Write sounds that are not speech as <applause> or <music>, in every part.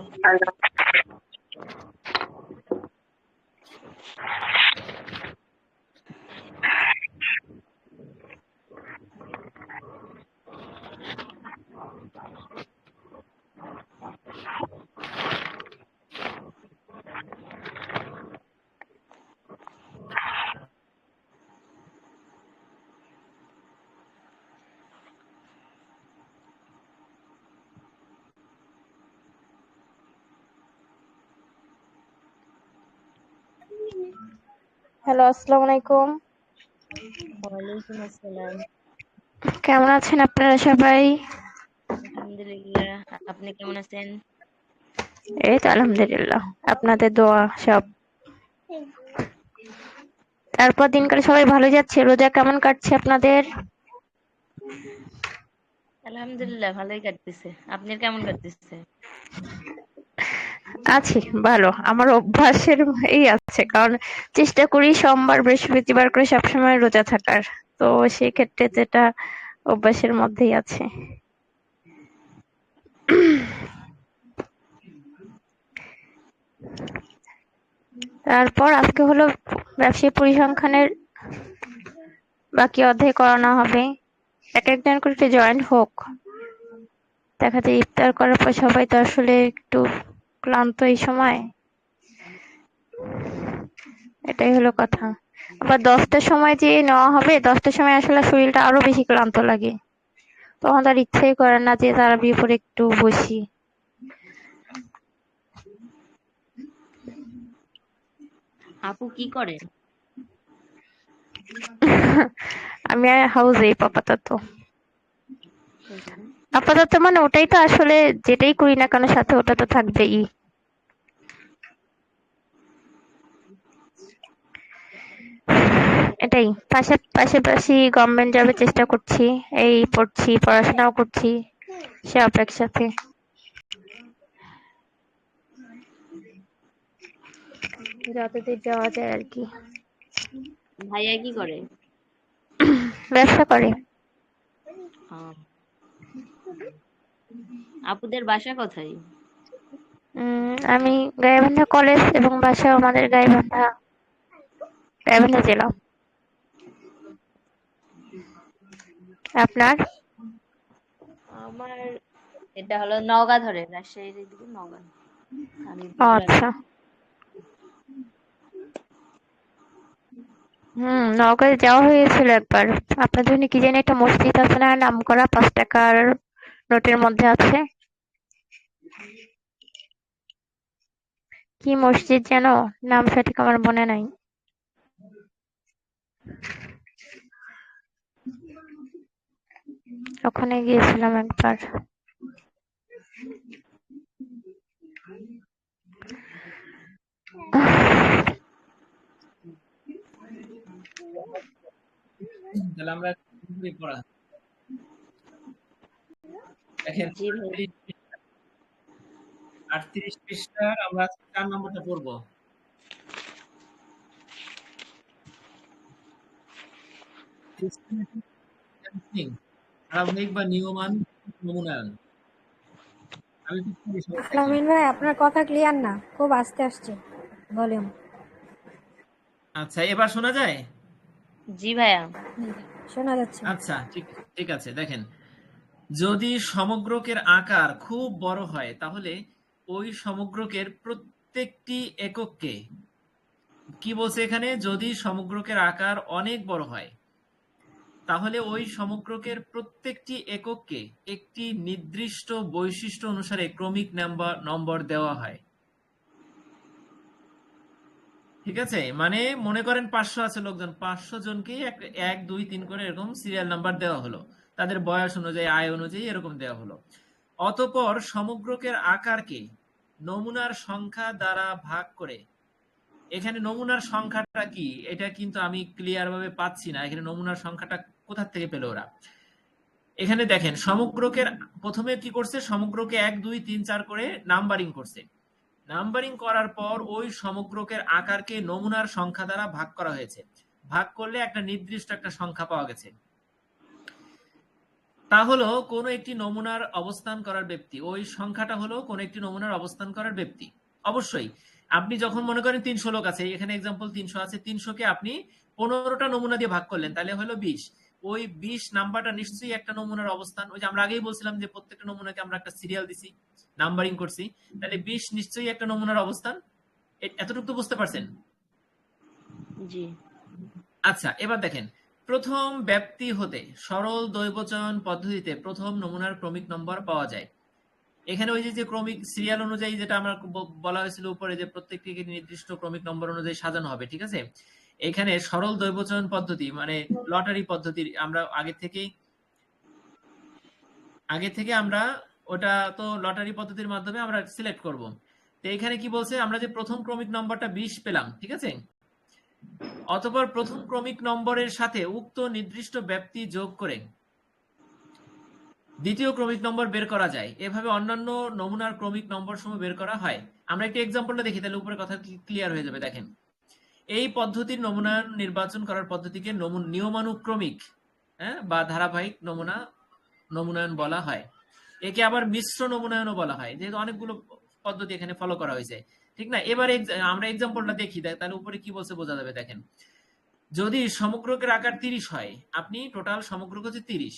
嗯，好。হ্যালো আসসালামু আলাইকুম। ওয়ালাইকুম আসসালাম। কেমন আছেন আপনারা সবাই? আলহামদুলিল্লাহ আপনি কেমন আছেন? এই তো আলহামদুলিল্লাহ আপনাদের দোয়া সব। তারপর দিনকাল সবাই ভালো যাচ্ছে রোজা কেমন কাটছে আপনাদের? আলহামদুলিল্লাহ ভালোই কাটতেছে। আপনার কেমন কাটতেছে? আছি, ভালো। আমার অভ্যাসের এই আছে, কারণ চেষ্টা করি সোমবার, বৃহস্পতিবার করে সবসময় রোজা থাকার। তো সেই ক্ষেত্রে যেটা অভ্যাসের মধ্যেই আছে। তারপর আজকে হলো ব্যবসায়ী পরিসংখ্যানের বাকি অধ্যায় করানো হবে। এক একজন করে জয়েন্ট হোক। দেখা যায় ইফতার করার পর সবাই তো আসলে একটু ক্লান্ত এই সময়? এটাই হলো কথা। আবার দশটার সময় যে নেওয়া হবে দশটার সময় আসলে শরীরটা আরও বেশি ক্লান্ত লাগে। তখন তার ইচ্ছেই করে না যে তার বিপরে একটু বসি। আপু কি করে? <laughs> আমি হাউসে আপাতত আপাতত মানে ওটাই তো আসলে যেটাই করি না কেন সাথে ওটা তো থাকবেই। এটাই পাশে পাশাপাশি গভর্নমেন্ট জবের চেষ্টা করছি এই পড়ছি পড়াশোনাও করছি সব একসাথে যতদূর যাওয়া যায় আর কি। ভাইয়া কি করে? ব্যবসা করে। আপুদের বাসা কোথায়? আমি গাইবান্ধা কলেজ এবং বাসা আমাদের গাইবান্ধা গাইবান্ধা জেলা। আপনার? আমার এটা হলো নওগাঁ ধরে রাজশাহীর দিকে নওগাঁ। আচ্ছা। হুম নওগাঁয় যাওয়া হয়েছিল একবার। আপনাদের ওখানে কি জানি একটা মসজিদ আছে না নাম করা পাঁচ টাকার নোটের মধ্যে আছে। কি মসজিদ যেন? নাম সঠিক আমার মনে নাই। ওখানে গিয়েছিলাম একবার। আমরা পড়া। দেখেন আটত্রিশ পৃষ্ঠার আমরা চার নম্বরটা পড়ব। বা নিয়মান নমুনায়ন। ভাই আপনার কথা ক্লিয়ার না? খুব আস্তে আসছে। ভলিউম আচ্ছা এবার শোনা যায়? জি ভাইয়া। শোনা যাচ্ছে। আচ্ছা ঠিক ঠিক আছে দেখেন। যদি সমগ্রকের আকার খুব বড় হয়, তাহলে ওই সমগ্রকের প্রত্যেকটি একককে। কি বলছে এখানে? যদি সমগ্রকের আকার অনেক বড় হয়, তাহলে ওই সমগ্রকের প্রত্যেকটি একককে একটি নির্দিষ্ট বৈশিষ্ট্য অনুসারে ক্রমিক নাম্বার, নম্বর দেওয়া হয়। ঠিক আছে? মানে মনে করেন পাঁচশো আছে লোকজন, পাঁচশো জনকে এক এক, দুই, তিন করে এরকম সিরিয়াল নাম্বার দেওয়া হলো। তাদের বয়স অনুযায়ী, আয় অনুযায়ী এরকম দেওয়া হলো। অতপর সমগ্রকের আকারকে নমুনার সংখ্যা দ্বারা ভাগ করে, এখানে নমুনার সংখ্যাটা কি? এটা কিন্তু আমি ক্লিয়ার ভাবে পাচ্ছি না। এখানে নমুনার সংখ্যাটা কোথা থেকে পেল ওরা? এখানে দেখেন, সমগ্রকের প্রথমে কি করছে? সমগ্রকে এক, দুই, তিন, চার করে নাম্বারিং করছে। নাম্বারিং করার পর ওই সমগ্রকের আকারকে নমুনার সংখ্যা দ্বারা ভাগ করা হয়েছে। ভাগ করলে একটা নির্দিষ্ট একটা সংখ্যা পাওয়া গেছে। তা হলো কোনো একটি নমুনার অবস্থান করার ব্যক্তি ওই সংখ্যাটা হলো কোন একটি নমুনার অবস্থান করার ব্যক্তি। অবশ্যই আপনি যখন মনে করেন তিনশো লোক আছে এখানে এক্সাম্পল তিনশো আছে তিনশোকে আপনি পনেরোটা নমুনা দিয়ে ভাগ করলেন তাহলে হলো বিশ। ওই বিশ নাম্বারটা নিশ্চয়ই একটা নমুনার অবস্থান ওই যে আমরা আগেই বলছিলাম যে প্রত্যেকটা নমুনাকে আমরা একটা সিরিয়াল দিছি নাম্বারিং করছি তাহলে বিশ নিশ্চয়ই একটা নমুনার অবস্থান? এতটুকু তো বুঝতে পারছেন? জি। আচ্ছা এবার দেখেন প্রথম ব্যাপ্তি হতে সরল দৈবচয়ন পদ্ধতিতে প্রথম নমুনার ক্রমিক নম্বর পাওয়া যায়। এখানে ওই যে ক্রমিক সিরিয়াল অনুযায়ী যেটা আমরা বলা হয়েছিল উপরে যে প্রত্যেকটিকে নির্দিষ্ট ক্রমিক নম্বর অনুযায়ী সাজানো হবে, ঠিক আছে? এখানে সরল দৈবচয়ন পদ্ধতি মানে লটারি পদ্ধতি আমরা আগে থেকেই, আগে থেকে আমরা ওটা তো লটারি পদ্ধতির মাধ্যমে আমরা সিলেক্ট করব। তো এখানে কি বলছে? আমরা যে প্রথম ক্রমিক নম্বরটা বিশ পেলাম, ঠিক আছে? অতঃপর প্রথম ক্রমিক নম্বরের সাথে উক্ত নির্দিষ্ট ব্যাপ্তি যোগ করে দ্বিতীয় ক্রমিক নম্বর বের করা যায়। এভাবে অন্যান্য নমুনার ক্রমিক নম্বর সমূহ বের করা হয়। আমরা একটি এক্সাম্পলটা দেখি, তাহলে উপরে কথা ক্লিয়ার হয়ে যাবে, দেখেন। এই পদ্ধতির নমুনা নির্বাচন করার পদ্ধতিকে নমুন নিয়মানুক্রমিক হ্যাঁ বা ধারাবাহিক নমুনা, নমুনায়ন বলা হয়। একে আবার মিশ্র নমুনায়নও বলা হয়। যেহেতু অনেকগুলো পদ্ধতি এখানে ফলো করা হয়েছে। ঠিক না? এবার আমরা এক্সাম্পলটা দেখি তাহলে উপরে কি বলছে বোঝা যাবে, দেখেন। যদি সমগ্রকের আকার তিরিশ হয়, আপনি টোটাল সমগ্রক হচ্ছে তিরিশ,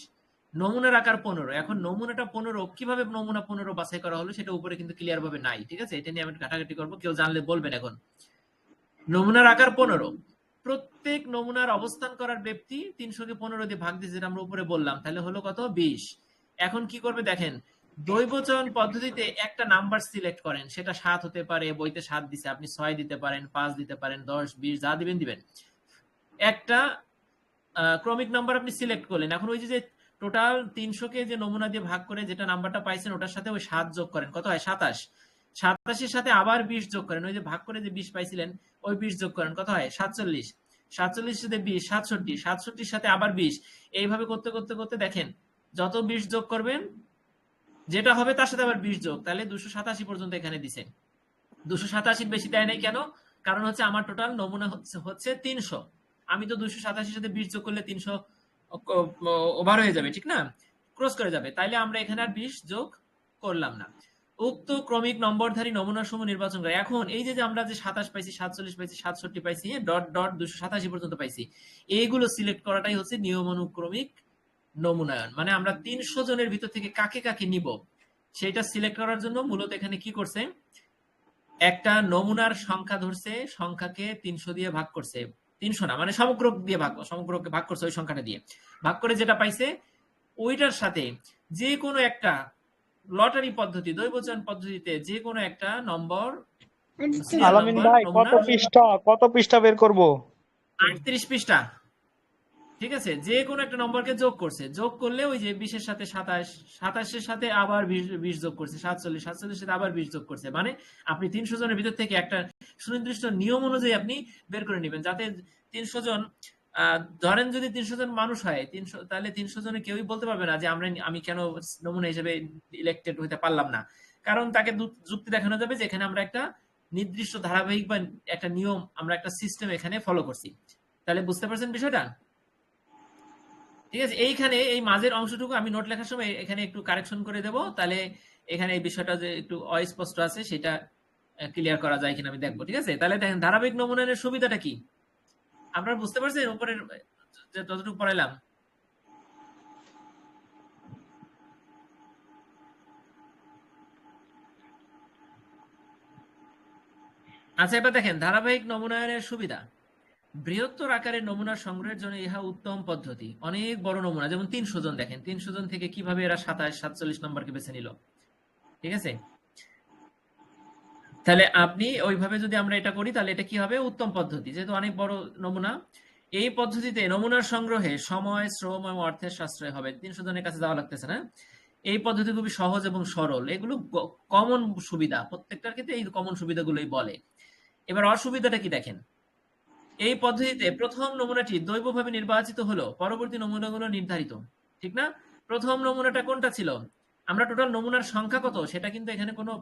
নমুনার আকার পনেরো। এখন নমুনাটা পনেরো, কীভাবে নমুনা পনেরো বাছাই করা হলো সেটা উপরে কিন্তু ক্লিয়ার ভাবে নাই, ঠিক আছে? এটা নিয়ে আমি ঘাটাঘাটি করব, কেউ জানলে বলবেন এখন। নমুনার আকার পনেরো। প্রত্যেক নমুনার অবস্থান করার ব্যক্তি তিনশোকে পনেরো দিয়ে ভাগ দিয়েছে, যেটা আমরা উপরে বললাম। তাহলে হলো কত? বিশ। এখন কি করবে দেখেন দৈবচয়ন পদ্ধতিতে একটা নাম্বার সিলেক্ট করেন। সেটা সাত হতে পারে, বইতে সাত দিছে, আপনি ছয় দিতে পারেন, পাঁচ দিতে পারেন, দশ, বিশ, যা দিবেন দিবেন। একটা ক্রমিক নাম্বার আপনি সিলেক্ট করলেন। এখন ওই যে টোটাল তিনশোকে যে নমুনা দিয়ে ভাগ করে যেটা নাম্বারটা পাইছেন, ওটার সাথে ওই সাত যোগ করেন। কত হয়? সাতাশ। সাতাশের সাথে আবার বিশ যোগ করেন। ওই যে ভাগ করে যে বিশ পাইছিলেন, ওই বিশ যোগ করেন। কত হয়? সাতচল্লিশ। সাতচল্লিশ সাথে বিশ, সাতষট্টি। সাতষট্টির সাথে আবার বিশ। এইভাবে করতে করতে করতে দেখেন, যত বিশ যোগ করবেন যেটা হবে তার সাথে আবার বিশ যোগ। তাহলে দুশো সাতাশি পর্যন্ত এখানে দিছে। দুশো সাতাশির বেশি দেয় নাই কেন? কারণ হচ্ছে আমার টোটাল নমুনা হচ্ছে হচ্ছে তিনশো। আমি তো দুশো সাতাশির সাথে বিশ যোগ করলে তিনশো ওভার হয়ে যাবে, ঠিক না? ক্রস করে যাবে। তাইলে আমরা এখানে আর বিশ যোগ করলাম না। উক্ত ক্রমিক নম্বরধারী নমুনা সমূহ নির্বাচন করে। এখন এই যে আমরা যে সাতাশ পাইছি, সাতচল্লিশ পাইছি, সাতষট্টি পাইছি ডট ডট দুশো সাতাশি পর্যন্ত পাইছি। এইগুলো সিলেক্ট করাটাই হচ্ছে নিয়মানুক্রমিক নমুনায়ন। মানে আমরা তিনশো জনের ভিতর থেকে কাকে কাকে নিব সেটা সিলেক্ট করার জন্য মূলত এখানে কি করছে একটা নমুনার সংখ্যা ধরছে সংখ্যাকে তিনশো দিয়ে ভাগ করছে। তিনশো না মানে সমগ্র দিয়ে ভাগ সমগ্রকে ভাগ করছে ওই সংখ্যাটা দিয়ে। ভাগ করে যেটা পাইছে ওইটার সাথে যে কোনো একটা লটারি পদ্ধতি দৈবচয়ন পদ্ধতিতে যে কোনো একটা নম্বর আলামিন ভাই কত পৃষ্ঠা কত পৃষ্ঠা বের করব? আটত্রিশ পৃষ্ঠা। ঠিক আছে? যে কোনো একটা নম্বরকে যোগ করছে। যোগ করলে ওই যে বিশের সাথে সাতাশ, সাতাশের সাথে আবার বিশ যোগ করছে, সাতচল্লিশ সাতচল্লিশ সাথে আবার বিশ যোগ করছে। মানে আপনি তিনশো জনের ভিতর থেকে একটা সুনির্দিষ্ট নিয়ম অনুযায়ী আপনি বের করে নেবেন। যাতে তিনশো জন ধরেন যদি তিনশো জন মানুষ হয়, তিনশো, তাহলে তিনশো জনে কেউই বলতে পারবে না যে আমরা, আমি কেন নমুনা হিসেবে ইলেক্টেড হতে পারলাম না। কারণ তাকে যুক্তি দেখানো যাবে যে এখানে আমরা একটা নির্দিষ্ট ধারাবাহিক বা একটা নিয়ম, আমরা একটা সিস্টেম এখানে ফলো করছি। তাহলে বুঝতে পারছেন বিষয়টা? ঠিক আছে, এইখানে এই মাঝের অংশটুকু আমি নোট লেখার সময় এখানে একটু কারেকশন করে দেব, তাহলে এখানে এই বিষয়টা যে একটু অস্পষ্ট আছে সেটা ক্লিয়ার করা যায় কিনা আমি দেখব, ঠিক আছে? তাহলে দেখেন, ধারাবাহিক নমুনায়নের সুবিধাটা কি? আপনারা বুঝতে পারছেন? উপরের যতটুকু পড়াইলাম। আচ্ছা এবার দেখেন, ধারাবাহিক নমুনায়নের সুবিধা। বৃহত্তর আকারের নমুনা সংগ্রহের জন্য ইহা উত্তম পদ্ধতি। অনেক বড় নমুনা, যেমন তিনশো জন দেখেন। তিনশো জন থেকে কীভাবে এরা সাতাশ, সাতচল্লিশ নম্বরকে বেছে নিল? ঠিক আছে? তাহলে আপনি ওইভাবে যদি আমরা এটা করি, তাহলে এটা কি হবে? উত্তম পদ্ধতি। যেহেতু অনেক বড় নমুনা, এই পদ্ধতিতে নমুনার সংগ্রহে সময়, শ্রম এবং অর্থের সাশ্রয় হবে। তিনশো জনের কাছে যাওয়া লাগতেছে না। এই পদ্ধতি খুবই সহজ এবং সরল। এগুলো কমন সুবিধা। প্রত্যেকটার ক্ষেত্রে এই কমন সুবিধাগুলোই বলে। এবার অসুবিধাটা কি দেখেন? এই পদ্ধতিতে প্রথম নমুনাটি দৈবভাবে নির্বাচিত হলো, পরবর্তী নমুনাগুলো নির্ধারিত। ঠিক না? প্রথম নমুনাটা কোনটা ছিল? আমরা টোটাল নমুনার সংখ্যা কত? সেটা কিন্তু এখানে কোনো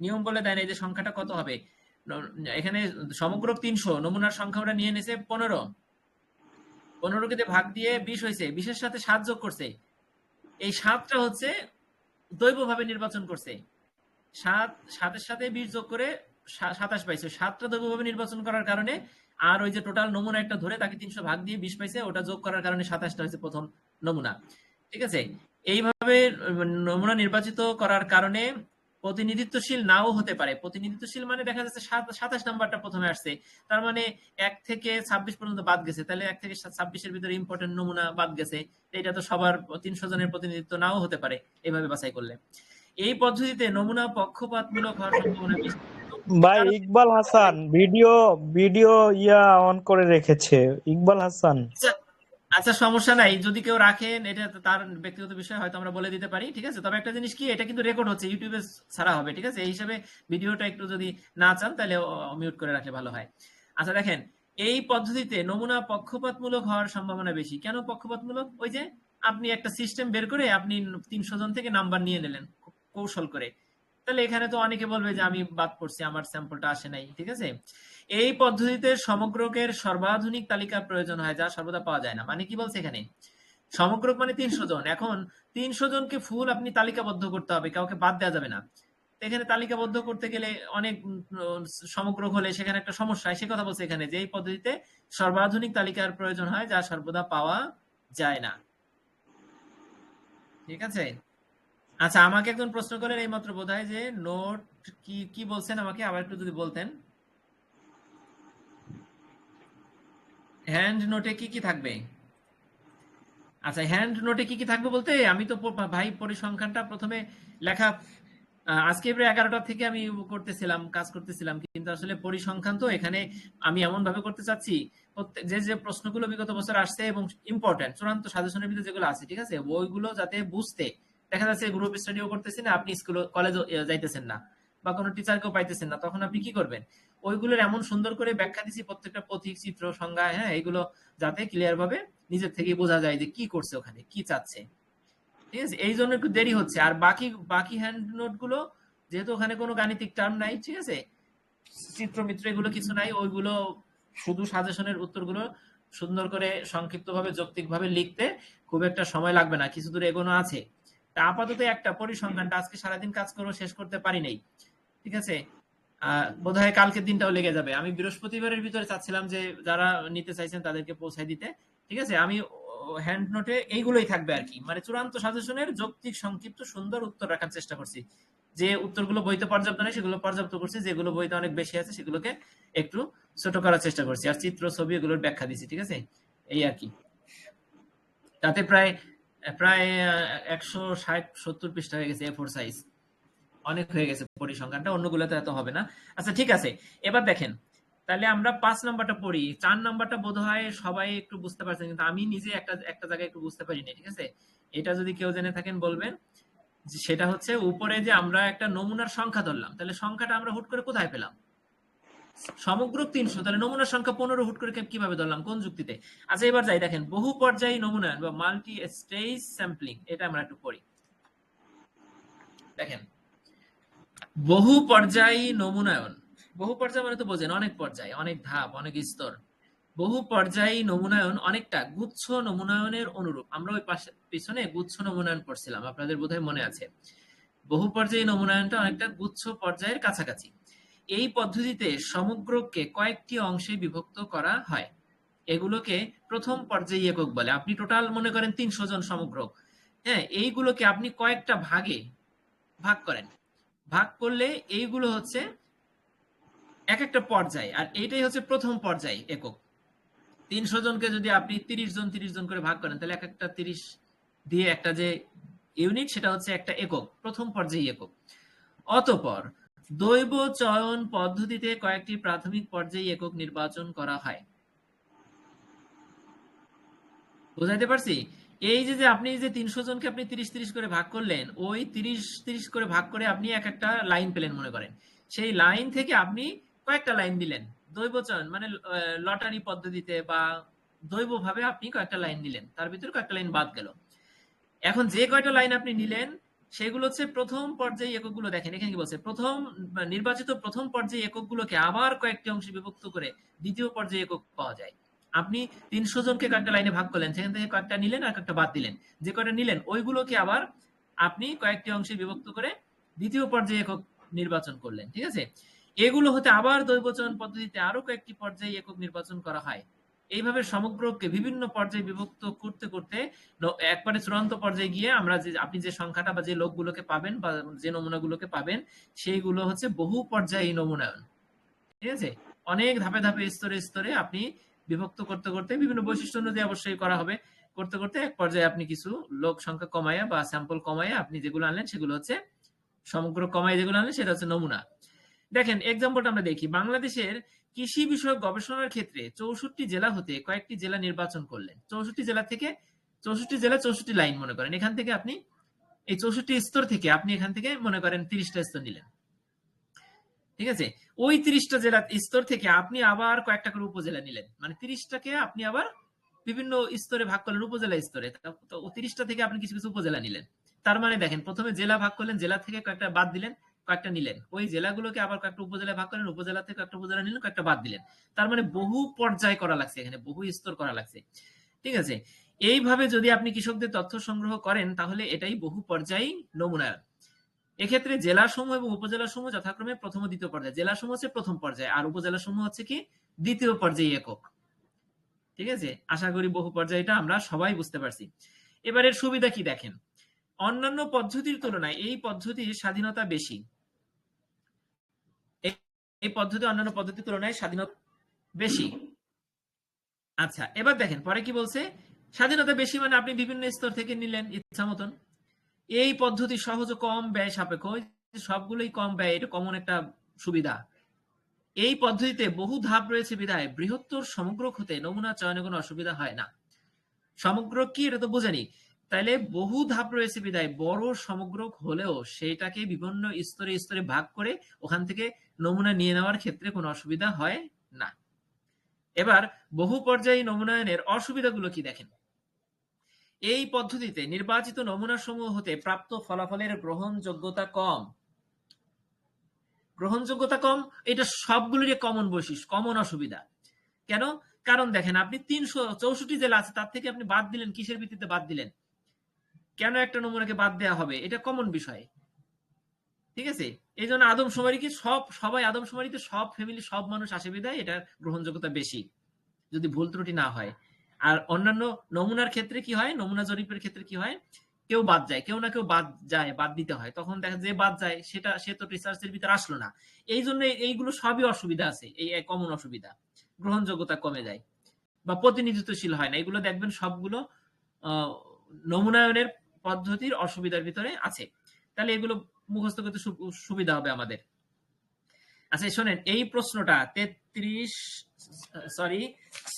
নিয়ম বলে দেয় না যে সংখ্যাটা কত হবে। এখানে সমগ্র তিনশো নমুনার সংখ্যা আমরা নিয়ে নিয়েছে পনেরো। পনেরো কে ভাগ দিয়ে বিশ হয়েছে, বিশের সাথে সাত যোগ করছে। এই সাতটা হচ্ছে দৈবভাবে নির্বাচন করছে। সাত, সাতের সাথে বিশ যোগ করে সাতাশ পাইছে। সাতটা দৈবভাবে নির্বাচন করার কারণে আর ওই যে টোটাল নমুনা একটা ধরে তাকে তিনশো ভাগ দিয়ে বিশ পাইছে, ওটা যোগ করার কারণে সাতাশটা হয়েছে প্রথম নমুনা। ঠিক আছে? এইভাবে নমুনা নির্বাচিত করার কারণে প্রতিনিধিত্বশীল নাও হতে পারে। প্রতিনিধিত্বশীল মানে দেখা যাচ্ছে সাতাশ নাম্বারটা প্রথমে আসছে। তার মানে এক থেকে ছাব্বিশ পর্যন্ত বাদ গেছে। তাহলে এক থেকে ছাব্বিশের ভিতরে ইম্পর্টেন্ট নমুনা বাদ গেছে। এটা তো সবার তিনশো জনের প্রতিনিধিত্ব নাও হতে পারে, এইভাবে বাছাই করলে। এই পদ্ধতিতে নমুনা পক্ষপাতমূলক হওয়ার সম্ভাবনা বেশি। ভাই, ইকবাল হাসান, ভিডিও ভিডিও ইয়া অন করে রেখেছে। ইকবাল হাসান। আচ্ছা আচ্ছা সমস্যা নাই। যদি কেউ রাখেন, এটা তার ব্যক্তিগত বিষয়, হয়তো আমরা বলে দিতে পারি, ঠিক আছে? তবে একটা জিনিস কি, এটা কিন্তু রেকর্ড হচ্ছে ইউটিউবে ছাড়া হবে, ঠিক আছে? এই হিসাবে ভিডিওটা একটু যদি না চান, তাহলে মিউট করে রাখলে ভালো হয়। আচ্ছা দেখেন, এই পদ্ধতিতে নমুনা পক্ষপাতমূলক হওয়ার সম্ভাবনা বেশি। কেন পক্ষপাতমূলক? ওই যে, আপনি একটা সিস্টেম বের করে আপনি তিনশো জন থেকে নাম্বার নিয়ে নিলেন, কৌশল করে। তাহলে এখানে তো অনেকে বলবে যে আমি বাদ পড়ছি আমার স্যাম্পলটা আসে নাই ঠিক আছে? এই পদ্ধতিতে সমগ্রকের সর্বাধুনিক তালিকা প্রয়োজন হয় যা সর্বদা পাওয়া যায় না। মানে কি বলছে এখানে? সমগ্রক মানে তিনশো জন। এখন তিনশো জনকে ফুল আপনি তালিকাবদ্ধ করতে হবে কাউকে বাদ দেওয়া যাবে না। এখানে তালিকাবদ্ধ করতে গেলে অনেক উম, সমগ্রক হলে সেখানে একটা সমস্যা সে কথা বলছে এখানে যে এই পদ্ধতিতে সর্বাধুনিক তালিকার প্রয়োজন হয় যা সর্বদা পাওয়া যায় না। ঠিক আছে? আচ্ছা আমাকে একজন প্রশ্ন করেন এইমাত্র বোধ হয় যে নোট কি কি বলছেন আমাকে? আবার একটু যদি বলতেন। হ্যান্ড নোটে কি কি থাকবে? আচ্ছা হ্যান্ড নোটে কি কি থাকবে বলতে আমি তো ভাই, পরিসংখ্যানটা প্রথমে লেখা আজকে প্রায় এগারোটা থেকে আমি করতেছিলাম, কাজ করতেছিলাম, কিন্তু আসলে পরিসংখ্যান তো এখানে আমি এমন ভাবে করতে চাচ্ছি যে যে প্রশ্নগুলো বিগত বছর আসছে এবং ইম্পর্টেন্ট চূড়ান্ত সাজেশনের ভিতরে যেগুলো আছে, ঠিক আছে? ওইগুলো যাতে বুঝতে দেখা যাচ্ছে গ্রুপ স্টাডিও করতেছি না, আপনি স্কুল কলেজ যাইতেছেন না বা কোনো টিচারকেও পাইতেছেন না, তখন আপনি কি করবেন? ওইগুলোর এমন সুন্দর করে ব্যাখ্যা দিছি প্রত্যেকটা প্রতীক চিত্র সংজ্ঞা হ্যাঁ এগুলো যাতে ক্লিয়ার ভাবে নিজের থেকে বোঝা যায় যে কি করছে ওখানে, কি চাচ্ছে। ঠিক আছে? এই জন্য একটু দেরি হচ্ছে। আর বাকি বাকি হ্যান্ড নোটগুলো, যেহেতু ওখানে কোনো গাণিতিক টার্ম নাই, ঠিক আছে? চিত্র মিত্র এগুলো কিছু নাই, ওইগুলো শুধু সাজেশনের উত্তরগুলো সুন্দর করে সংক্ষিপ্তভাবে যৌক্তিক ভাবে লিখতে খুব একটা সময় লাগবে না, কিছু দূর এগোনো আছে। তা আপাতত একটা পরিসংখ্যানটা আজকে সারাদিন কাজ করে শেষ করতে পারি নাই। ঠিক আছে? কালকের দিনটাও লেগে যাবে। আমি বৃহস্পতিবারের ভিতরে চাচ্ছিলাম যে, যারা নিতে চাইছেন তাদেরকে দিতে। ঠিক আছে? আমি হ্যান্ড নোটে এইগুলোই থাকবে আর কি। মানে চূড়ান্ত সাজেশনের যৌক্তিক, সংক্ষিপ্ত, সুন্দর উত্তর রাখার চেষ্টা করছি। যে উত্তরগুলো বইতে পর্যাপ্ত নেই, সেগুলো পর্যাপ্ত করছি। যেগুলো বইতে অনেক বেশি আছে, সেগুলোকে একটু ছোট করার চেষ্টা করছি। আর চিত্র, ছবি এগুলোর ব্যাখ্যা দিছি। ঠিক আছে? এই আর কি। তাতে প্রায় প্রায় একশো ষাট, সত্তর পৃষ্ঠা হয়ে গেছে এ ফোর সাইজ অনেক হয়ে গেছে পরিসংখ্যানটা, অন্যগুলোতে এত হবে না। আচ্ছা ঠিক আছে। এবার দেখেন, তাহলে আমরা পাঁচ নাম্বারটা পড়ি। চার নাম্বারটা বোধ হয় সবাই একটু বুঝতে পারছেন, কিন্তু আমি নিজে একটা একটা জায়গায় একটু বুঝতে পারিনি, ঠিক আছে? এটা যদি কেউ জেনে থাকেন, বলবেন সেটা হচ্ছে উপরে যে আমরা একটা নমুনার সংখ্যা ধরলাম। তাহলে সংখ্যাটা আমরা হুট করে কোথায় পেলাম? সমগ্র তিনশো, তাহলে নমুনার সংখ্যা পনেরো, হুট করে কীভাবে ধরলাম? কোন যুক্তিতে? আচ্ছা এবার যাই, দেখেন, বহু পর্যায়ী নমুনা বা মাল্টি স্টেজ স্যাম্পলিং এটা আমরা একটু পড়ি। দেখেন, বহু পর্যায়ী নমুনায়ন, বহু পর্যায় মানে তো বোঝেন, অনেক পর্যায়, অনেক ধাপ, অনেক স্তর। বহু পর্যায়ী নমুনায়ন অনেকটা গুচ্ছ নমুনায়নের অনুরূপ। আমরা ওই পাশে, পিছনে গুচ্ছ নমুনায়ন পড়ছিলাম, আপনাদের বোধহয় মনে আছে। বহু পর্যায়ী নমুনায়নটা অনেকটা গুচ্ছ পর্যায়ের কাছাকাছি। এই পদ্ধতিতে সমগ্রকে কয়েকটি অংশে বিভক্ত করা হয়। এগুলোকে প্রথম পর্যায়ী একক বলে। আপনি টোটাল মনে করেন তিনশো জন সমগ্র হ্যাঁ এইগুলোকে আপনি কয়েকটা ভাগে ভাগ করেন। ভাগ করলে এইগুলো হচ্ছে এক একটা পর্যায়, আর এইটাই হচ্ছে প্রথম পর্যায় একক। তিনশো জনকে যদি আপনি তিরিশ জন তিরিশ জন করে ভাগ করেন, তাহলে এক একটা তিরিশ দিয়ে একটা যে ইউনিট সেটা হচ্ছে একটা একক, প্রথম পর্যায়ে একক। অতপর দৈব চয়ন পদ্ধতিতে কয়েকটি প্রাথমিক পর্যায়ে একক নির্বাচন করা হয়। বুঝাইতে পারছি? এই যে আপনি যে তিনশো জনকে আপনি তিরিশ তিরিশ করে ভাগ করলেন, ওই তিরিশ তিরিশ করে ভাগ করে আপনি এক একটা লাইন পেলেন মনে করেন। সেই লাইন থেকে আপনি কয়েকটা লাইন দিলেন। দৈব চয়ন মানে লটারি পদ্ধতিতে বা দৈব ভাবে আপনি কয়েকটা লাইন দিলেন। তার ভিতরে কয়েকটা লাইন বাদ গেল। এখন যে কয়টা লাইন আপনি নিলেন সেগুলো হচ্ছে প্রথম পর্যায়ে এককগুলো দেখেন, এখানে কি বলছে? প্রথম নির্বাচিত প্রথম পর্যায়ে এককগুলোকে আবার কয়েকটি অংশে বিভক্ত করে দ্বিতীয় পর্যায়ে একক পাওয়া যায়। আপনি তিনশো জনকে কয়েকটা লাইনে ভাগ করলেন, সেখান থেকে কয়েকটা নিলেন আর কয়েকটা বাদ দিলেন। যে কয়টা নিলেন, ওইগুলোকে আবার আপনি কয়েকটি অংশে বিভক্ত করে দ্বিতীয় পর্যায়ে একক নির্বাচন করলেন, ঠিক আছে? এগুলো হতে আবার দৈবচন পদ্ধতিতে আরও কয়েকটি পর্যায়ে একক নির্বাচন করা হয়। এইভাবে সমগ্রকে বিভিন্ন পর্যায়ে বিভক্ত করতে করতে একবারে চূড়ান্ত পর্যায়ে গিয়ে আমরা যে, আপনি যে সংখ্যাটা বা যে লোকগুলোকে পাবেন বা যে নমুনাগুলোকে পাবেন, সেইগুলো হচ্ছে বহু পর্যায়ী নমুনায়ন। ঠিক আছে? অনেক ধাপে ধাপে, স্তরে স্তরে আপনি বিভক্ত করতে করতে বিভিন্ন বৈশিষ্ট্য অনুযায়ী অবশ্যই করা হবে। করতে করতে এক পর্যায়ে আপনি কিছু লোক সংখ্যা কমাইয়া বা স্যাম্পল কমাইয়া আপনি যেগুলো আনলেন সেগুলো হচ্ছে সমগ্র কমাই যেগুলো আনলেন সেটা হচ্ছে নমুনা। দেখেন এক্সাম্পলটা আমরা দেখি। বাংলাদেশের কৃষি বিষয়ক গবেষণার ক্ষেত্রে চৌষট্টি জেলা হতে কয়েকটি জেলা নির্বাচন করলেন। চৌষট্টি জেলা থেকে চৌষট্টি জেলা চৌষট্টি লাইন মনে করেন। এখান থেকে আপনি এই চৌষট্টি স্তর থেকে আপনি এখান থেকে মনে করেন তিরিশটা স্তর নিলেন। ঠিক আছে? ওই তিরিশটা জেলা স্তর থেকে আপনি আবার কয়েকটা করে উপজেলা নিলেন। মানে তিরিশটাকে আপনি আবার বিভিন্ন স্তরে ভাগ করলেন, উপজেলা স্তরে। তিরিশটা থেকে আপনি কিছু কিছু উপজেলা নিলেন। তার মানে দেখেন, প্রথমে জেলা ভাগ করলেন, জেলা থেকে কয়েকটা বাদ দিলেন। কয়েকটা নিলেন। ওই জেলাগুলোকে আবার কয়েকটা উপজেলায় ভাগ করলেন উপজেলা থেকে কয়েকটা উপজেলা নিলেন, কয়েকটা বাদ দিলেন। তার মানে বহু পর্যায় করা লাগছে এখানে, বহু স্তর করা লাগছে। ঠিক আছে? এইভাবে যদি আপনি কৃষকদের তথ্য সংগ্রহ করেন, তাহলে এটাই বহু পর্যায়ী নমুনায়ন। এক্ষেত্রে জেলা সমূহ এবং উপজেলা সমূহ যথাক্রমে প্রথম ও দ্বিতীয় পর্যায়ে। জেলা সমূহ হচ্ছে প্রথম পর্যায়ে, আর উপজেলা সমূহ হচ্ছে কি? দ্বিতীয় পর্যায়ে একক। ঠিক আছে? আশা করি বহু পর্যায়টা আমরা সবাই বুঝতে পারছি। এবারের সুবিধা কি দেখেন? অন্যান্য পদ্ধতির তুলনায় এই পদ্ধতির স্বাধীনতা বেশি। এই- পদ্ধতি, অন্যান্য পদ্ধতির তুলনায় স্বাধীনতা বেশি। আচ্ছা এবার দেখেন, পরে কি বলছে? স্বাধীনতা বেশি মানে আপনি বিভিন্ন স্তর থেকে নিলেন ইচ্ছা মতন। এই পদ্ধতি সহজ কম ব্যয় সাপেক্ষ। সবগুলোই কম ব্যয়, এটা কমন একটা সুবিধা। এই পদ্ধতিতে বহু ধাপ রয়েছে বিধায়, বৃহত্তর সমগ্র হতে নমুনা চয়নে কোনো অসুবিধা হয় না। সমগ্র কি, এটা তো বোঝেনি। তাইলে বহু ধাপ রয়েছে বিধায় বড় সমগ্র হলেও সেটাকে বিভিন্ন স্তরে স্তরে ভাগ করে ওখান থেকে নমুনা নিয়ে নেওয়ার ক্ষেত্রে কোনো অসুবিধা হয় না। এবার বহু পর্যায়ী নমুনায়নের অসুবিধাগুলো কি দেখেন? এই পদ্ধতিতে নির্বাচিত নমুনা সমূহ হতে প্রাপ্ত ফলাফলের গ্রহণযোগ্যতা কম। গ্রহণযোগ্যতা কম, এটা সবগুলোরই কমন বৈশিষ্ট্য কমন অসুবিধা। কেন? কারণ দেখেন, আপনি তিনশো চৌষট্টি জেলা আছে, তার থেকে আপনি বাদ দিলেন, কিসের ভিত্তিতে বাদ দিলেন? কেন একটা নমুনাকে বাদ দেওয়া হবে? এটা কমন বিষয়। ঠিক আছে? এই জন্য আদমশুমারি কি সব, সবাই আদমশুমারিতে সব ফ্যামিলি সব মানুষ আসে বিদায় এটা গ্রহণযোগ্যতা বেশি, যদি ভুল ত্রুটি না হয়। আর অন্যান্য নমুনার ক্ষেত্রে কি হয়? নমুনা জরিপের ক্ষেত্রে কি হয়? কেউ বাদ যায়, কেউ না কেউ বাদ যায়, বাদ দিতে হয়। তখন দেখা যে বাদ যায়, সেটা, সে তো রিসার্চের ভিতরে আসলো না। এই জন্য এইগুলো সবই অসুবিধা আছে, এই কমন অসুবিধা। গ্রহণযোগ্যতা কমে যায়। বা প্রতিনিধিত্বশীল হয় না। এগুলো দেখবেন সবগুলো নমুনায়নের পদ্ধতির অসুবিধার ভিতরে আছে। তাহলে এগুলো মুখস্থ করতে সুবিধা হবে আমাদের। আচ্ছা শোনেন, এই প্রশ্নটা তেত্রিশ সরি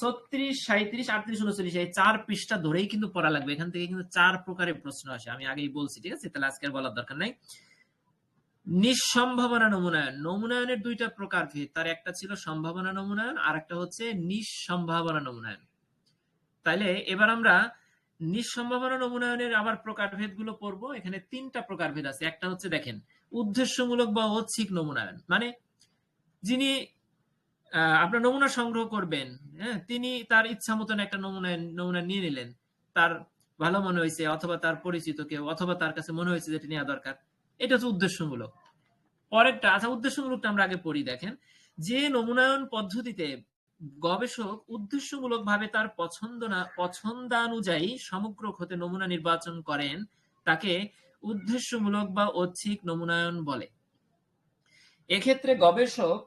ছত্রিশ সাঁত্রিশ আটত্রিশ, উনচল্লিশ, এই চার পৃষ্ঠা ধরেই কিন্তু পড়া লাগবে। এখান থেকে কিন্তু চার প্রকারের প্রশ্ন আসে। আমি আগেই বলছি, ঠিক আছে? তাহলে আজকে বলার দরকার নাই। নিঃসম্ভাবনা নমুনায়ন। নমুনায়নের দুইটা প্রকার তার একটা ছিল সম্ভাবনা নমুনায়ন আর একটা হচ্ছে নিঃসম্ভাবনা নমুনায়ন। তাইলে এবার আমরা নিঃসম্ভাবনা নমুনায়নের আবার প্রকারভেদগুলো পড়ব। এখানে তিনটা প্রকারভেদ আছে। একটা হচ্ছে দেখেন, উদ্দেশ্যমূলক বা ঐচ্ছিক নমুনায়ন। মানে যিনি আপনার নমুনা সংগ্রহ করবেন হ্যাঁ তিনি তার ইচ্ছা মতন একটা নমুনা নমুনা নিয়ে নিলেন। তার ভালো মনে হয়েছে, অথবা তার পরিচিত কেউ, অথবা তার কাছে মনে হয়েছে যেটা নেওয়া দরকার। এটা হচ্ছে উদ্দেশ্যমূলক। পরেরটা আচ্ছা উদ্দেশ্যমূলকটা আমরা আগে পড়ি, দেখেন। যে নমুনায়ন পদ্ধতিতে গবেষক উদ্দেশ্যমূলক ভাবে তার পছন্দ না পছন্দানুযায়ী সমগ্র হতে নমুনা নির্বাচন করেন। তাকে উদ্দেশ্যমূলক বা ঐচ্ছিক নমুনায়ন বলে। এক্ষেত্রে গবেষক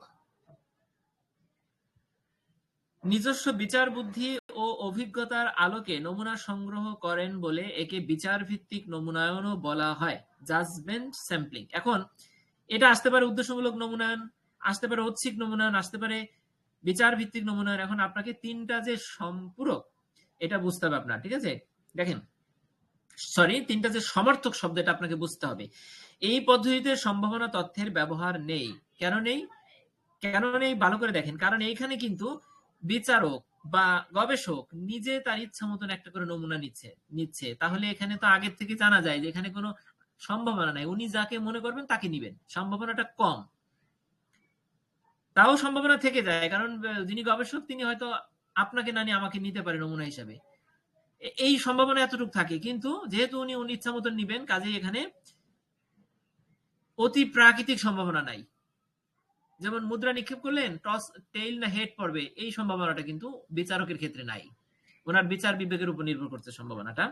নিজস্ব বিচার বুদ্ধি ও অভিজ্ঞতার আলোকে নমুনা সংগ্রহ করেন বলে একে বিচার ভিত্তিক নমুনায়নও বলা হয় জাজমেন্ট স্যাম্পলিং এখন, এটা আসতে পারে উদ্দেশ্যমূলক নমুনায়ন, আসতে পারে ঐচ্ছিক নমুনায়ন, আসতে পারে বিচার ভিত্তিক নমুনায়ন এখন আপনাকে তিনটা যে সম্পূরক, এটা বুঝতে হবে আপনার, ঠিক আছে? দেখেন সরি তিনটা যে সমর্থক শব্দ, এটা আপনাকে বুঝতে হবে। এই পদ্ধতিতে সম্ভাবনা তথ্যের ব্যবহার নেই। কেন নেই? কেন নেই? ভালো করে দেখেন, কারণ এইখানে কিন্তু বিচারক বা গবেষক নিজে তার ইচ্ছা মতন একটা করে নমুনা নিচ্ছে নিচ্ছে। তাহলে এখানে তো আগের থেকে জানা যায় যে এখানে কোনো সম্ভাবনা নাই। উনি যাকে মনে করবেন তাকে নিবেন। সম্ভাবনাটা কম। তাও সম্ভাবনা থেকে যায়। কারণ যিনি গবেষক, তিনি হয়তো আপনাকে না নিয়ে আমাকে নিতে পারে নমুনা হিসাবে। এই সম্ভাবনা এতটুকু থাকে। কিন্তু যেহেতু উনি উনি ইচ্ছা মতন নিবেন, কাজেই এখানে অতি প্রাকৃতিক সম্ভাবনা নাই। যেমন মুদ্রা নিক্ষেপ করলেন, টস, টেইল না হেড পড়বে, এই সম্ভাবনাটা কিন্তু বিচারকের ক্ষেত্রে নাই। ওনার বিচার বিবেকের উপর নির্ভর করছে সম্ভাবনাটা।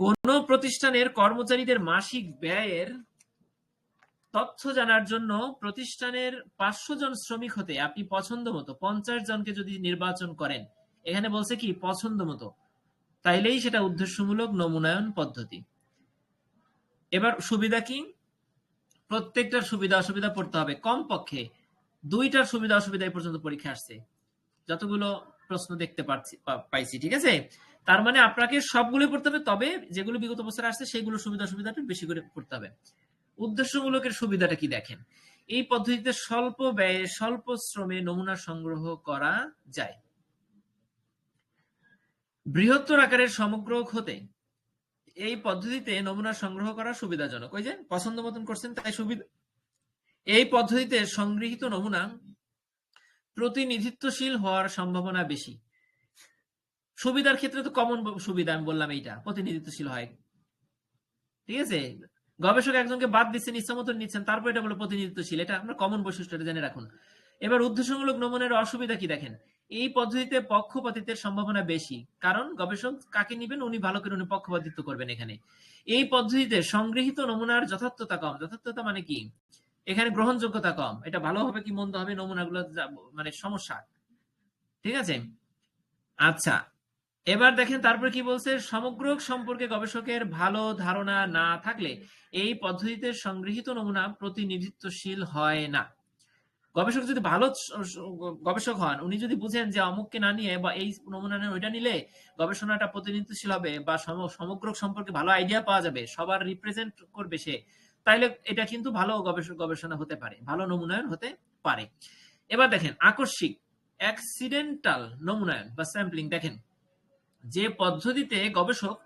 কোন প্রতিষ্ঠানের কর্মচারীদের মাসিক ব্যয়ের তথ্য জানার জন্য প্রতিষ্ঠানের পাঁচশো জন শ্রমিক হতে আপনি পছন্দ মতো পঞ্চাশ জনকে যদি নির্বাচন করেন, এখানে বলছে কি পছন্দ মতো। তাইলেই সেটা উদ্দেশ্যমূলক নমুনায়ন পদ্ধতি। এবার সুবিধা কি? প্রত্যেকটার সুবিধা অসুবিধা পড়তে হবে। কমপক্ষে দুইটার সুবিধা অসুবিধা পর্যন্ত পরীক্ষা আসছে। যতগুলো প্রশ্ন দেখতে পাচ্ছি পাইছি, ঠিক আছে? তার মানে আপনাকে সবগুলো পড়তে হবে, তবে যেগুলো বিগত বছর আসছে সেগুলো সুবিধা সুবিধাটা বেশি করে পড়তে হবে। উদ্দেশ্যমূলকের সুবিধাটা কি দেখেন? এই পদ্ধতিতে স্বল্প ব্যয়ে, স্বল্প শ্রমে নমুনা সংগ্রহ করা যায়। বৃহত্তর আকারের সমগ্র হতে এই পদ্ধতিতে নমুনা সংগ্রহ করা সুবিধাজনক। ওই যে পছন্দ মতন করছেন, তাই সুবিধা। এই পদ্ধতিতে সংগৃহীত নমুনা প্রতিনিধিত্বশীল হওয়ার সম্ভাবনা বেশি। সুবিধার ক্ষেত্রে তো কমন সুবিধা, আমি বললাম এইটা, প্রতিনিধিত্বশীল হয়। ঠিক আছে? গবেষক একজনকে বাদ দিচ্ছেন ইচ্ছা মতন নিচ্ছেন, তারপর এটা বলে প্রতিনিধিত্বশীল। এটা আমরা কমন বৈশিষ্ট্যটা জেনে রাখুন। এবার উদ্দেশ্যমূলক নমুনার অসুবিধা কি দেখেন? এই পদ্ধতিতে পক্ষপাতিত্বের সম্ভাবনা বেশি। কারণ গবেষক কাকে নিবেন? উনি ভালো করে উনি পক্ষপাতিত্ব করবেন এখানে। এই পদ্ধতিতে সংগৃহীত নমুনার যথার্থতা কম। যথার্থতা মানে কি? এখানে গ্রহণযোগ্যতা কম। এটা ভালো হবে কি মন্দ হবে? নমুনাগুলো মানে সমস্যা। ঠিক আছে? আচ্ছা এবার দেখেন তারপর কি বলছে? সমগ্র সম্পর্কে গবেষকের ভালো ধারণা না থাকলে এই পদ্ধতিতে সংগৃহীত নমুনা প্রতিনিধিত্বশীল হয় না। গবেষক যদি ভালো গবেষক হন, উনি যদি বুঝেন যে অমুককে না নিয়ে বা এই নমুনা নিয়ে ওইটা নিলে গবেষণাটা প্রতিনিধিত্বশীল হবে বা সমগ্র সম্পর্কে ভালো আইডিয়া পাওয়া যাবে, সবার রিপ্রেজেন্ট করবে সে, তাইলে এটা কিন্তু ভালো গবেষক গবেষণা হতে পারে, ভালো নমুনায়ন হতে পারে। এবার দেখেন আকস্মিক অ্যাক্সিডেন্টাল নমুনায়ন বা স্যাম্পলিং দেখেন। যে পদ্ধতিতে গবেষক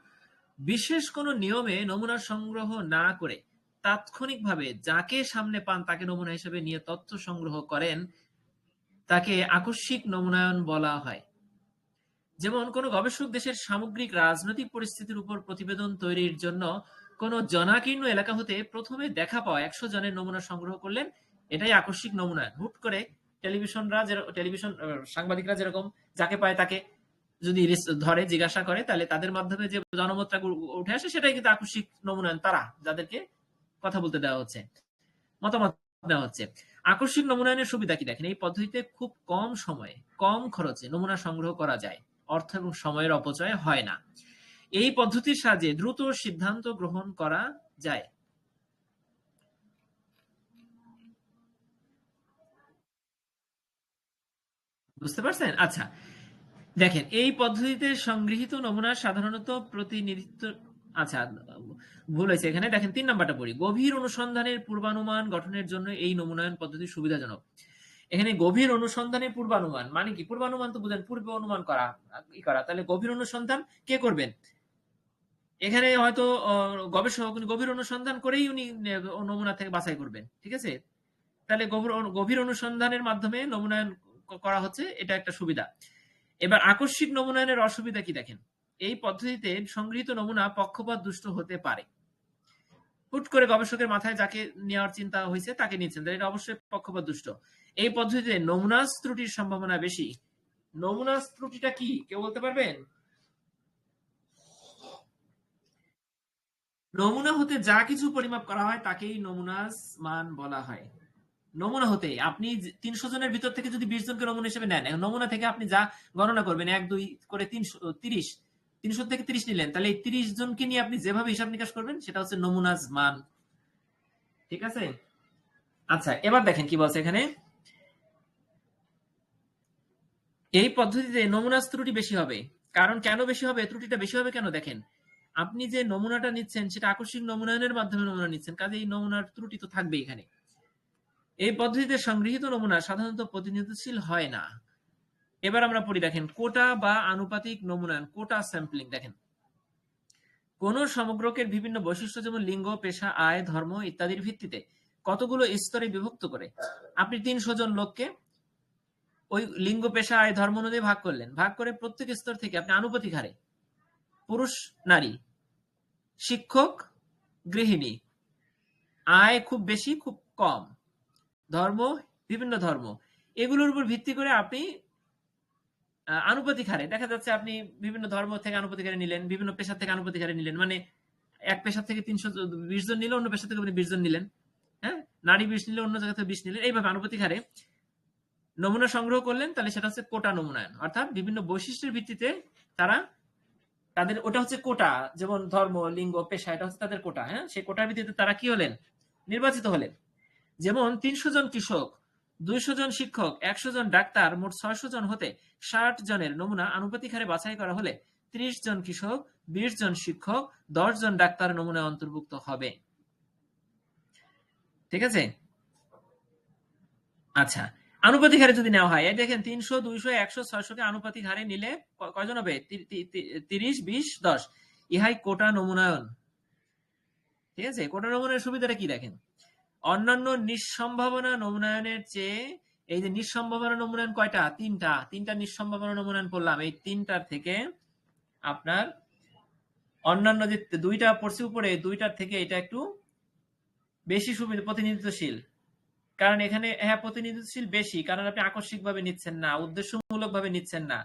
বিশেষ কোনো নিয়মে নমুনা সংগ্রহ না করে তাৎক্ষণিকভাবে যাকে সামনে পান তাকে নমুনা হিসেবে নিয়ে তথ্য সংগ্রহ করেন, তাকে আকস্মিক নমুনায়ন বলা হয়। যেমন, কোন গবেষক দেশের সামগ্রিক রাজনৈতিক পরিস্থিতির উপর প্রতিবেদন তৈরির জন্য কোন জনাকীর্ণ এলাকা হতে প্রথমে দেখা পাওয়া একশো জনের নমুনা সংগ্রহ করলেন। এটাই আকস্মিক নমুনায়ন। হুট করে টেলিভিশনরা টেলিভিশন সাংবাদিকরা যেরকম, যাকে পায় তাকে যদি ধরে, জিজ্ঞাসা করে, তাহলে তাদের মাধ্যমে যে জনমতটা উঠে আসে, সেটাই কিন্তু আকস্মিক নমুনায়ন তারা যাদেরকে কথা বলতে দেওয়া হচ্ছে, মতামত দেওয়া হচ্ছে। আকস্মিক নমুনায়নের সুবিধা কি? দেখেন, এই পদ্ধতিতে খুব কম সময়ে, কম খরচে নমুনা সংগ্রহ করা যায়। অর্থ এবং সময়ের অপচয় হয় না। এই পদ্ধতির সাহায্যে দ্রুত সিদ্ধান্ত গ্রহণ করা যায়। বুঝতে পারছেন? আচ্ছা দেখেন, এই পদ্ধতিতে সংগৃহীত নমুনা সাধারণত প্রতিনিধিত্ব আচ্ছা ভুল হয়েছে এখানে। দেখেন, তিন নাম্বারটা পড়ি। গভীর অনুসন্ধানের পূর্বানুমান গঠনের জন্য এই নমুনায়ন পদ্ধতি সুবিধাজনক। এখানে গভীর অনুসন্ধানের পূর্বানুমান মানে কি? পূর্বানুমান তো বুঝেন পূর্বে অনুমান করা, ই করা। তাহলে গভীর অনুসন্ধান কে করবেন? এখানে হয়তো গবেষক গভীর অনুসন্ধান করেই উনি নমুনা থেকে বাছাই করবেন, ঠিক আছে? তাহলে গভীর অনুসন্ধানের মাধ্যমে নমুনায়ন করা হচ্ছে, এটা একটা সুবিধা। এবার আকস্মিক নমুনায়নের অসুবিধা কি দেখেন? এই পদ্ধতিতে সংগৃহীত নমুনা পক্ষপাত দুষ্ট হতে পারে। হুট করে গবেষকের মাথায় যাকে নেওয়ার চিন্তা হয়েছে তাকে তাহলে এটা অবশ্যই পক্ষপাত দুষ্ট। এই পদ্ধতিতে নমুনা ত্রুটির সম্ভাবনা বেশি। নমুনা ত্রুটিটা কি? কেউ বলতে পারবেন? নমুনা হতে যা কিছু পরিমাপ করা হয় তাকেই নমুনাস মান বলা হয়। নমুনা হতে আপনি তিনশো জনের ভিতর থেকে যদি বিশ জনকে নমুনা হিসেবে নেন নমুনা থেকে আপনি যা গণনা করবেন, এক, দুই করে তিনশো তিরিশ, তিনশো থেকে তিরিশ নিলেন, তাহলে এই তিরিশ জনকে নিয়ে আপনি যেভাবে হিসাব নিকাশ করবেন, সেটা হচ্ছে নমুনাজ মান। ঠিক আছে? আচ্ছা এবার দেখেন কি বলছে এখানে। এই পদ্ধতিতে নমুনাজ ত্রুটি বেশি হবে। কারণ কেন বেশি হবে? ত্রুটিটা বেশি হবে কেন? দেখেন, আপনি যে নমুনাটা নিচ্ছেন, সেটা আকস্মিক নমুনায়নের মাধ্যমে নমুনা নিচ্ছেন কাজে এই নমুনার ত্রুটি তো থাকবে এখানে। এই পদ্ধতিতে সংগৃহীত নমুনা সাধারণত প্রতিনিধিশীল হয় না। এবার আমরা পড়ি, দেখেন, কোটা বা আনুপাতিক নমুনায়ন কোটা স্যাম্পলিং, দেখেন। কোন সমগ্রকের বিভিন্ন বৈশিষ্ট্য যেমন লিঙ্গ, পেশা, আয়, ধর্ম ইত্যাদির ভিত্তিতে কতগুলো স্তরে বিভক্ত করে? আপনি তিনশো জন লোককে ওই লিঙ্গ, পেশা, আয়, ধর্ম অনুযায়ী ভাগ করলেন। ভাগ করে প্রত্যেক স্তর থেকে আপনি আনুপাতিক হারে, পুরুষ, নারী, শিক্ষক, গৃহিণী, আয় খুব বেশি, খুব কম। ধর্ম, বিভিন্ন ধর্ম। এগুলোর উপর ভিত্তি করে আপনি আনুপাতিক হারে, দেখা যাচ্ছে আপনি বিভিন্ন ধর্ম থেকে আনুপাতিক হারে নিলেন, বিভিন্ন পেশা থেকে আনুপাতিক হারে নিলেন মানে এক পেশা থেকে তিনশো বিশ জন নিলে অন্য পেশা থেকে আপনি বিশ জন নিলেন হ্যাঁ? নারী বিশ নিলে অন্য জায়গা থেকে বিশ নিলেন, এইভাবে আনুপাতিক হারে নমুনা সংগ্রহ করলেন, তাহলে সেটা হচ্ছে কোটা নমুনায়ন। অর্থাৎ বিভিন্ন বৈশিষ্ট্যের ভিত্তিতে তারা তাদের, ওটা হচ্ছে কোটা, যেমন ধর্ম, লিঙ্গ, পেশা, এটা হচ্ছে তাদের কোটা হ্যাঁ? সেই কোটার ভিত্তিতে তারা কি হলেন? নির্বাচিত হলেন। যেমন তিনশো জন কৃষক, দুইশো জন শিক্ষক, একশো জন ডাক্তার, মোট ছয়শো জন হতে ষাট জনের নমুনা আনুপাতিক হারে বাছাই করা হলে ত্রিশ জন কৃষক, বিশ জন শিক্ষক, দশ জন ডাক্তার নমুনায় অন্তর্ভুক্ত হবে। ঠিক আছে? আচ্ছা আনুপাতিক হারে যদি নেওয়া হয়, এই দেখেন তিনশো, দুইশো, একশো ছয়শোকে আনুপাতিক হারে নিলে কয়জন হবে? তিরিশ, বিশ, দশ। ইহাই কোটা নমুনায়ন। ঠিক আছে? কোটা নমুনার সুবিধাটা কি দেখেন? অন্যান্য নিঃসম্ভাবনা নমুনায়নের চেয়ে এই যে নিঃসম্ভাবনা নমুনায়ন কয়টা? তিনটা। তিনটা নিঃসম্ভাবনা নমুনায়ন পড়লাম এই তিনটার থেকে আপনার অন্যান্য যে দুইটা পড়ছে উপরে, দুইটার থেকে এটা একটু বেশি সুবিধা প্রতিনিধিত্বশীল। কারণ এখানে হ্যাঁ প্রতিনিধিত্বশীল বেশি, কারণ আপনি আকস্মিক ভাবে নিচ্ছেন না উদ্দেশ্যমূলক ভাবে নিচ্ছেন না।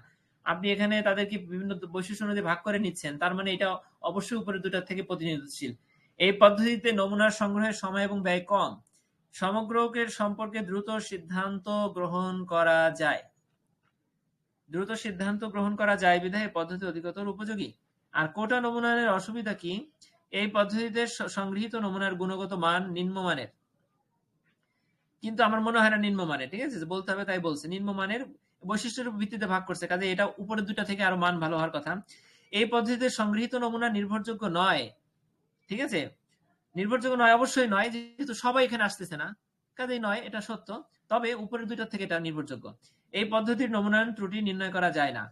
আপনি এখানে তাদেরকে বিভিন্ন বৈশিষ্ট্য অনুযায়ী ভাগ করে নিচ্ছেন? তার মানে এটা অবশ্যই উপরে দুটার থেকে প্রতিনিধিত্বশীল। এই পদ্ধতিতে নমুনার সংগ্রহের সময় এবং ব্যয় কম। সমগ্রকের সম্পর্কে দ্রুত সিদ্ধান্ত গ্রহণ করা যায়। দ্রুত সিদ্ধান্ত গ্রহণ করা যায় বিধায় পদ্ধতি অধিকতর উপযোগী। আর কোটা নমুনার অসুবিধা কি? এই পদ্ধতিতে সংগৃহীত নমুনার গুণগত মান নিম্নমানের। কিন্তু আমার মনে হয় না নিম্নমানের, ঠিক আছে? বলতে হবে তাই বলছে। নিম্নমানের বৈশিষ্ট্যের ভিত্তিতে ভাগ করছে। কাজে এটা উপরের দুটা থেকে আরও মান ভালো হওয়ার কথা। এই পদ্ধতিতে সংগৃহীত নমুনা নির্ভরযোগ্য নয়। ঠিক আছে? নির্ভরযোগ্য নয়, অবশ্যই নয়, যেহেতু সবাই এখানে আসতেছে না, কাজেই নয়, এটা সত্য। তবে উপরের দুইটা থেকে এটা নির্ভরযোগ্য। এই পদ্ধতির নমুনায়ন ত্রুটি নির্ণয় করা যায় না।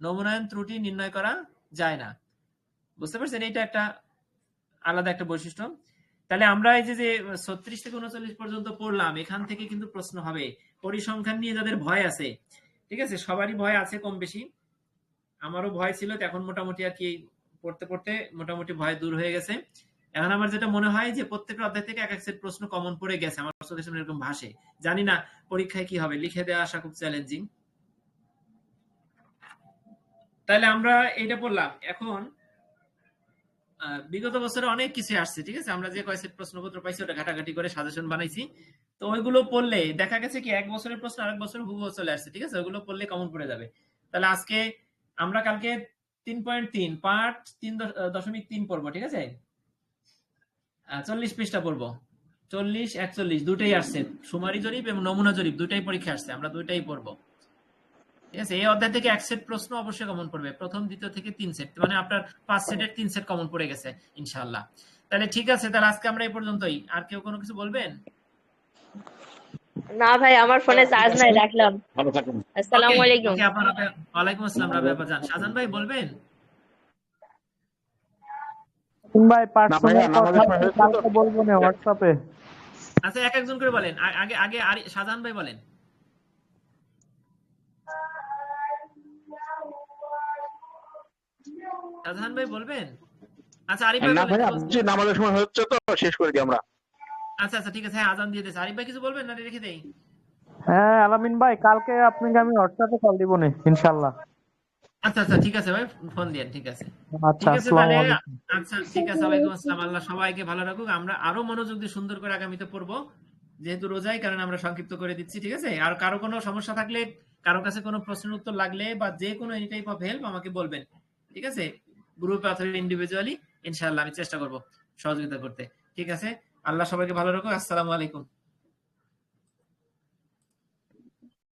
নমুনায়ন ত্রুটি নির্ণয় করা যায় না। বুঝতে পারছেন? এটা একটা আলাদা একটা বৈশিষ্ট্য। তাহলে আমরা এই যে ছত্রিশ থেকে উনচল্লিশ পর্যন্ত পড়লাম, এখান থেকে কিন্তু প্রশ্ন হবে, পরিসংখ্যান নিয়ে যাদের ভয় আছে, ঠিক আছে? সবারই ভয় আছে কম বেশি। আমারও ভয় ছিল এখন মোটামুটি আর কি পড়তে পড়তে মোটামুটি ভয় দূর হয়ে গেছে। এখন আমার যেটা মনে হয় যে প্রত্যেকটা অধ্যায় থেকে এক এক সেট প্রশ্ন কমন পড়ে গেছে। আমার চোখের সামনে এরকম ভাসে। জানি না পরীক্ষায় কি হবে। লিখে দেওয়া আসা খুব চ্যালেঞ্জিং তাহলে আমরা এইটা পড়লাম। এখন বিগত বছরে অনেক কিছু আসছে, ঠিক আছে? আমরা যে কয় সেট প্রশ্নপত্র পাইছি, ওটা ঘাটাঘাটি করে সাজেশন বানাইছি। তো ওইগুলো পড়লে দেখা গেছে কি এক বছরের প্রশ্ন আরেক বছর হুবহু চলে আসছে, ঠিক আছে? ওইগুলো পড়লে কমন পড়ে যাবে। তাহলে আজকে আমরা কালকে তিন পয়েন্ট তিন পার্ট তিন দশ- দশমিক তিন পড়ব, ঠিক আছে? চল্লিশ পৃষ্ঠা পড়ব। চল্লিশ, একচল্লিশ দুটাই আসছে। সুমারি জরিপ এবং নমুনা জরিপ দুটাই পরীক্ষা আসছে, আমরা দুটাই পড়ব। ঠিক আছে? এই অধ্যায় থেকে এক সেট প্রশ্ন অবশ্যই কমন পড়বে। প্রথম, দ্বিতীয় থেকে তিন সেট মানে আপনার পাঁচ সেটের তিন সেট কমন পড়ে গেছে, ইনশাআল্লাহ। তাহলে ঠিক আছে, তাহলে আজকে আমরা এই পর্যন্তই। আর কেউ কোনো কিছু বলবেন? না ভাই আমার ফোনে চার্জ নাই রাখলাম। ভালো থাকুন। আসসালামু আলাইকুম। ওয়ালাইকুম আসসালাম রাবেয়া আপাজান শাহজাহান ভাই বলবেন? ভাই পার্সোনাল কথা বলব না হোয়াটসঅ্যাপে আচ্ছা এক একজন করে বলেন। আগে আগে আরি- শাহজাহান ভাই বলেন। শাহজাহান ভাই বলবেন? আচ্ছা আরিফ ভাই? নামাজের সময় হচ্ছে তো শেষ করে দিই আমরা। আচ্ছা আচ্ছা ঠিক আছে। হ্যাঁ আজান দিয়ে দিয়েছে। আরিফ ভাই কিছু বলবেন? না রেখে দেই। হ্যাঁ আলামিন ভাই কালকে আপনাকে আমি হোয়াটসঅ্যাপে কল দিব না ইনশাআল্লাহ। আচ্ছা আচ্ছা ঠিক আছে ভাই ফোন ঠিক আছে। আচ্ছা আসসালামু আলাইকুম। আচ্ছা ঠিক আছে ওয়ালাইকুম আসসালাম আল্লাহ সবাইকে ভালো রাখুক। আমরা আরও মনোযোগ দিয়ে সুন্দর করে আগামীতে পড়ব যেহেতু রোজাই কারণ আমরা সংক্ষিপ্ত করে দিচ্ছি ঠিক আছে? আর কারও কোনো সমস্যা থাকলে কারও কাছে কোনো প্রশ্নের উত্তর লাগলে বা যে কোনো এনি টাইপ অফ হেল্প আমাকে বলবেন ঠিক আছে? গ্রুপে অথবা ইন্ডিভিজুয়ালি ইনশাআল্লাহ আমি চেষ্টা করব সহযোগিতা করতে ঠিক আছে? আল্লাহ সবাইকে ভালো রাখো আসসালামু আলাইকুম।